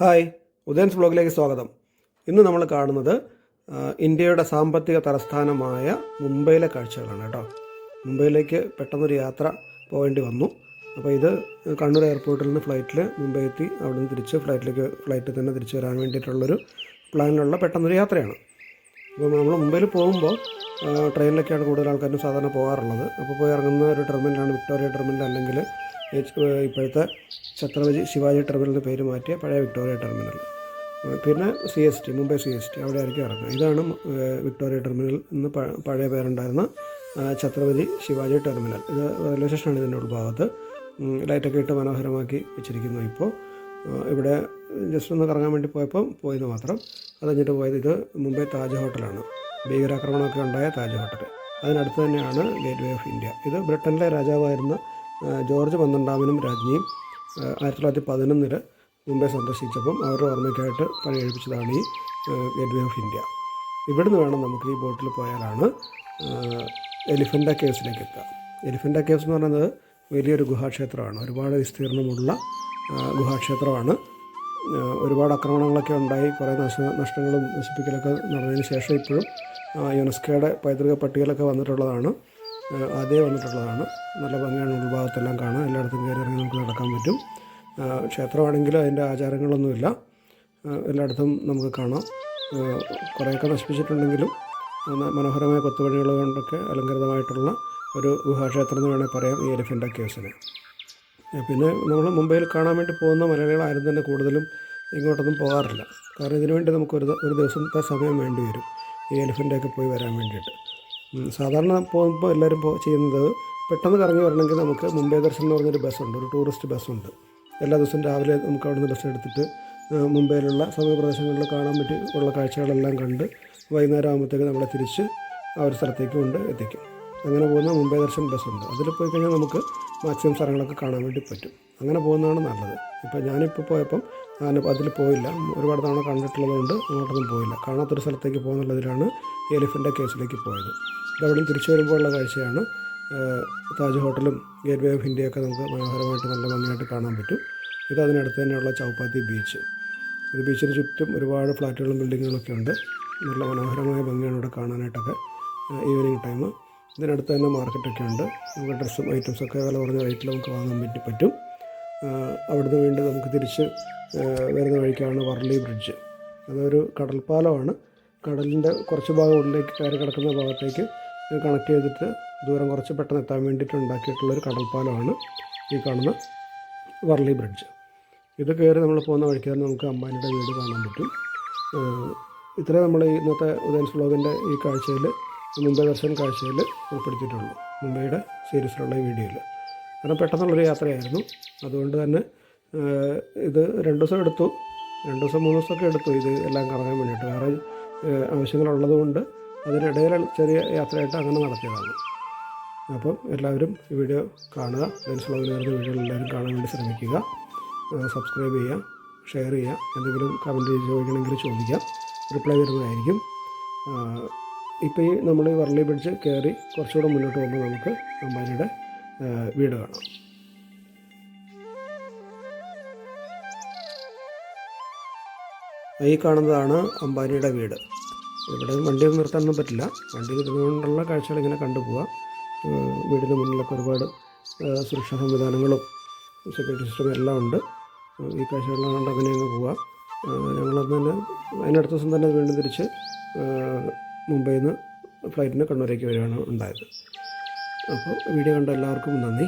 Hi ഉദയൻസ് ബ്ലോഗിലേക്ക് സ്വാഗതം. ഇന്ന് നമ്മൾ കാണുന്നത് ഇന്ത്യയുടെ സാമ്പത്തിക തലസ്ഥാനമായ മുംബൈയിലെ കാഴ്ചകളാണ് കേട്ടോ. മുംബൈയിലേക്ക് പെട്ടെന്നൊരു യാത്ര പോകേണ്ടി വന്നു. അപ്പോൾ ഇത് കണ്ണൂർ എയർപോർട്ടിൽ നിന്ന് ഫ്ലൈറ്റിൽ മുംബൈ എത്തി അവിടെ നിന്ന് തിരിച്ച് ഫ്ലൈറ്റിലേക്ക് ഫ്ലൈറ്റിൽ തന്നെ തിരിച്ച് വരാൻ വേണ്ടിയിട്ടുള്ളൊരു പ്ലാനിലുള്ള പെട്ടെന്നൊരു യാത്രയാണ്. അപ്പോൾ നമ്മൾ മുംബൈയിൽ പോകുമ്പോൾ ട്രെയിനിലൊക്കെയാണ് കൂടുതൽ ആൾക്കാരും സാധാരണ പോകാറുള്ളത്. അപ്പോൾ പോയി ഇറങ്ങുന്ന ഒരു ടെർമിനലാണ് വിക്ടോറിയ ടെർമിനൽ അല്ലെങ്കിൽ ഇപ്പോഴത്തെ ഛത്രപതി ശിവാജി ടെർമിനലിന്റെ പേര് മാറ്റിയ പഴയ വിക്ടോറിയ ടെർമിനൽ. പിന്നെ C S T Mumbai C S T അവിടെ ആയിരിക്കും ഇറങ്ങുക. ഇതാണ് വിക്ടോറിയ ടെർമിനൽ എന്ന് പഴയ പേരുണ്ടായിരുന്ന ഛത്രപതി ശിവാജി ടെർമിനൽ. ഇത് റെയിൽവേ സ്റ്റേഷനാണ് ഇതിന്റെ ഉൾഭാഗത്ത്. ലൈറ്റൊക്കെ ഇട്ട് മനോഹരമാക്കി വെച്ചിരിക്കുന്നു ഇപ്പോൾ ഇവിടെ ജസ്റ്റ് ഒന്ന് കറങ്ങാൻ വേണ്ടി പോയപ്പോൾ പോയെന്ന് മാത്രം. അത് കഴിഞ്ഞിട്ട് പോയത് ഇത് മുംബൈ താജ് ഹോട്ടലാണ്. ഭീകരാക്രമണമൊക്കെ ഉണ്ടായ താജ് ഹോട്ടൽ അതിനടുത്ത് തന്നെയാണ് ഗേറ്റ് വേ ഓഫ് ഇന്ത്യ. ഇത് ബ്രിട്ടനിലെ രാജാവായിരുന്ന ജോർജ് പന്ത്രണ്ടാമനും രാജ്ഞിയും ആയിരത്തി തൊള്ളായിരത്തി പതിനൊന്നിൽ മുംബൈ സന്ദർശിച്ചപ്പം അവരുടെ ഓർമ്മയ്ക്കായിട്ട് പണി എഴുപ്പിച്ചതാണ് ഈ ഗേറ്റ് വേ ഓഫ് ഇന്ത്യ. ഇവിടുന്ന് വേണം നമുക്ക് ഈ ബോട്ടിൽ പോയാലാണ് എലിഫന്റ കേവ്സിലേക്ക് എത്തുക എലിഫന്റ കേവ്സ് എന്ന് പറയുന്നത് വലിയൊരു ഗുഹാക്ഷേത്രമാണ്. ഒരുപാട് വിസ്തീർണമുള്ള ഗുഹാക്ഷേത്രമാണ്. ഒരുപാട് ആക്രമണങ്ങളൊക്കെ ഉണ്ടായി. കുറേ നശ നഷ്ടങ്ങളും നശിപ്പിക്കലൊക്കെ നടന്നതിന് ശേഷം ഇപ്പോഴും യുനെസ്കോയുടെ പൈതൃക പട്ടികയിലൊക്കെ വന്നിട്ടുള്ളതാണ്. ആദ്യമേ വന്നിട്ടുള്ളതാണ്. നല്ല ഭംഗിയാണ് ഉൾഭാഗത്തെല്ലാം കാണാൻ. എല്ലായിടത്തും കയറി ഇറങ്ങി നമുക്ക് നടക്കാൻ പറ്റും. ക്ഷേത്രമാണെങ്കിൽ അതിന്റെ ആചാരങ്ങളൊന്നുമില്ല. എല്ലായിടത്തും നമുക്ക് കാണാം. കുറേയൊക്കെ നശിപ്പിച്ചിട്ടുണ്ടെങ്കിലും മനോഹരമായ കൊത്തുപണികൾ കൊണ്ടൊക്കെ അലങ്കൃതമായിട്ടുള്ള ഒരു ഗുഹാക്ഷേത്രം എന്ന് വേണമെങ്കിൽ പറയാം ഈ എലിഫന്റ കേസിന് പിന്നെ നമ്മൾ മുംബൈയിൽ കാണാൻ വേണ്ടി പോകുന്ന മലയാളികൾ ആരും തന്നെ കൂടുതലും ഇങ്ങോട്ടൊന്നും പോകാറില്ല. കാരണം ഇതിനു വേണ്ടി നമുക്ക് ഒരു ഒരു ദിവസത്തെ സമയം വേണ്ടി വരും ഈ എലിഫന്റൊക്കെ പോയി വരാൻ വേണ്ടിയിട്ട്. സാധാരണ പോകുമ്പോൾ എല്ലാവരും ചെയ്യുന്നത് പെട്ടെന്ന് കറങ്ങി വരണമെങ്കിൽ നമുക്ക് മുംബൈ ദർശൻ എന്ന് പറഞ്ഞൊരു ബസ്സുണ്ട് ഒരു ടൂറിസ്റ്റ് ബസ്സുണ്ട്. എല്ലാ ദിവസവും രാവിലെ നമുക്ക് അവിടുന്ന് ബസ് എടുത്തിട്ട് മുംബൈയിലുള്ള മുംബൈയിലുള്ള സമീപപ്രദേശങ്ങളിൽ കാണാൻ പറ്റി ഉള്ള കാഴ്ചകളെല്ലാം കണ്ട് വൈകുന്നേരം ആകുമ്പോഴത്തേക്ക് നമ്മളെ തിരിച്ച് ആ ഒരു സ്ഥലത്തേക്ക് കൊണ്ട് എത്തിക്കും. അങ്ങനെ പോകുന്ന മുംബൈ ദർശൻ ബസ്സുണ്ട് അതിൽ പോയി കഴിഞ്ഞാൽ നമുക്ക് മാക്സിമം സ്ഥലങ്ങളൊക്കെ കാണാൻ വേണ്ടി പറ്റും. അങ്ങനെ പോകുന്നതാണ് നല്ലത്. ഇപ്പോൾ ഞാനിപ്പോൾ പോയപ്പം ഞാൻ അതിൽ പോയില്ല. ഒരുപാട് തവണ കണ്ടിട്ടുള്ളതുകൊണ്ട് അങ്ങോട്ടൊന്നും പോയില്ല. കാണാത്തൊരു സ്ഥലത്തേക്ക് പോകുന്നുള്ളതിലാണ് എലിഫന്റെ കേസിലേക്ക് പോയത്. ഇതവിടെ തിരിച്ചു വരുമ്പോഴുള്ള കാഴ്ചയാണ്. താജ് ഹോട്ടലും ഗേറ്റ് വേ ഓഫ് ഇന്ത്യയൊക്കെ നമുക്ക് മനോഹരമായിട്ട് നല്ല ഭംഗിയായിട്ട് കാണാൻ പറ്റും. ഇത് അതിനടുത്ത് തന്നെയുള്ള ചൗപ്പാത്തി ബീച്ച്. ഇത് ബീച്ചിന് ചുറ്റും ഒരുപാട് ഫ്ലാറ്റുകളും ബിൽഡിങ്ങുകളൊക്കെ ഉണ്ട്. നല്ല മനോഹരമായ ഭംഗിയാണ് ഇവിടെ കാണാനായിട്ടൊക്കെ ഈവനിങ് ടൈം. ഇതിനടുത്ത് തന്നെ മാർക്കറ്റൊക്കെ ഉണ്ട്. നമുക്ക് ഡ്രസ്സും ഐറ്റംസൊക്കെ വില കുറഞ്ഞ റേറ്റിൽ നമുക്ക് വാങ്ങാൻ വേണ്ടി പറ്റും. അവിടുന്ന് വേണ്ടി നമുക്ക് തിരിച്ച് വരുന്ന വഴിക്കാണ് വർലി ബ്രിഡ്ജ് അതൊരു കടൽപ്പാലമാണ്. കടലിന്റെ കുറച്ച് ഭാഗം ഉള്ളിലേക്ക് കയറി കിടക്കുന്ന ഭാഗത്തേക്ക് കണക്ട് ചെയ്തിട്ട് ദൂരം കുറച്ച് പെട്ടെന്ന് എത്താൻ വേണ്ടിയിട്ട് ഉണ്ടാക്കിയിട്ടുള്ളൊരു കടൽപ്പാലമാണ് ഈ കാണുന്ന വർലി ബ്രിഡ്ജ് ഇത് കയറി നമ്മൾ പോകുന്ന വഴിക്ക് തന്നെ നമുക്ക് അമ്പാനിയുടെ വീട് കാണാൻ പറ്റും. ഇത്രയും ഇത്രേ നമ്മൾ ഇന്നത്തെ ഉദയൻസ് വ്ളോഗിന്റെ ഈ കാഴ്ചയിൽ മുംബൈ ദർശൻ കാഴ്ചയിൽ ഉൾപ്പെടുത്തിയിട്ടുള്ളൂ മുംബൈയുടെ സീരീസിലുള്ള വീഡിയോയിൽ. കാരണം പെട്ടെന്നുള്ളൊരു യാത്രയായിരുന്നു. അതുകൊണ്ട് തന്നെ ഇത് രണ്ട് ദിവസം എടുത്തു. രണ്ട് ദിവസം മൂന്ന് ദിവസമൊക്കെ എടുത്തു ഇത് എല്ലാം കറങ്ങാൻ വേണ്ടിയിട്ട്. വേറെ ആവശ്യങ്ങളുള്ളതുകൊണ്ട് ആവശ്യങ്ങളുള്ളത് കൊണ്ട് അതിനിടയിൽ ചെറിയ യാത്രയായിട്ട് അങ്ങനെ നടത്തിയതാണ്. അപ്പം എല്ലാവരും ഈ വീഡിയോ കാണുക മനസ്സിലാവുന്ന വരുന്ന വീഡിയോ എല്ലാവരും കാണാൻ വേണ്ടി ശ്രമിക്കുക. സബ്സ്ക്രൈബ് ചെയ്യുക ഷെയർ ചെയ്യുക എന്തെങ്കിലും കമന്റ് ചോദിക്കണമെങ്കിൽ ചോദിക്കാം. റിപ്ലൈ തരുന്നതായിരിക്കും. ഇപ്പോൾ ഈ നമ്മൾ ഈ വർലി ബ്രിഡ്ജ് കയറി കുറച്ചുകൂടെ മുന്നോട്ട് പോകുമ്പോൾ നമുക്ക് അമ്പാനിയുടെ വീട് കാണാം. ഈ കാണുന്നതാണ് അംബാനിയുടെ വീട്. ഇവിടെ വണ്ടി നിർത്താനൊന്നും പറ്റില്ല. വണ്ടി ഇരുന്നുകൊണ്ടുള്ള കാഴ്ചകൾ ഇങ്ങനെ കണ്ടുപോവാം വീടിന് മുന്നിലൊക്കെ ഒരുപാട് സുരക്ഷാ സംവിധാനങ്ങളും സെക്യൂരിറ്റി സിസ്റ്റം എല്ലാം ഉണ്ട്. ഈ കാഴ്ചകളെല്ലാം കണ്ട് അങ്ങനെ അങ്ങ് പോവാം ഞങ്ങളന്ന് തന്നെ അതിനടുത്ത ദിവസം തന്നെ വീണ്ടും തിരിച്ച് മുംബൈയിൽ നിന്ന് ഫ്ലൈറ്റിന് കണ്ണൂരേക്ക് വരികയാണ് ഉണ്ടായത്. അപ്പോൾ വീഡിയോ കണ്ട എല്ലാവർക്കും നന്ദി.